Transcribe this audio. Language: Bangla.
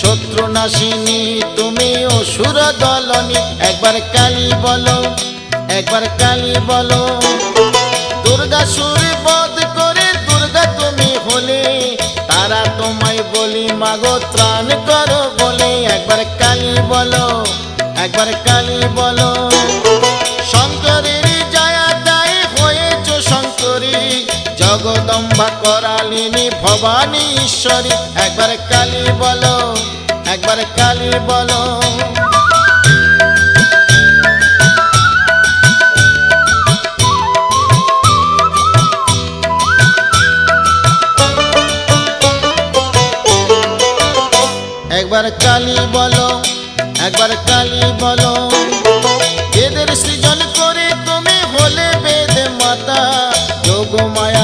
ত্রিপুরনাশিনী তুমি অসুর দলনি একবার কালী বলো, একবার কালী বলো। দুর্গা সুর বধ করে দুর্গা তুমি হলে, তারা তোমায় বলি মাগো ত্রাণ করো বলে। একবার কালী বলো, একবার কালী বলো। জগদম্বা করালিনী, ভবানী ঈশ্বরী, একবার কালী বলো, একবার কালী বলো। একবার কালী বলো, একবার কালী বলো। এদের সৃজন করে তুমি হলে বেদ মাতা যোগ মায়া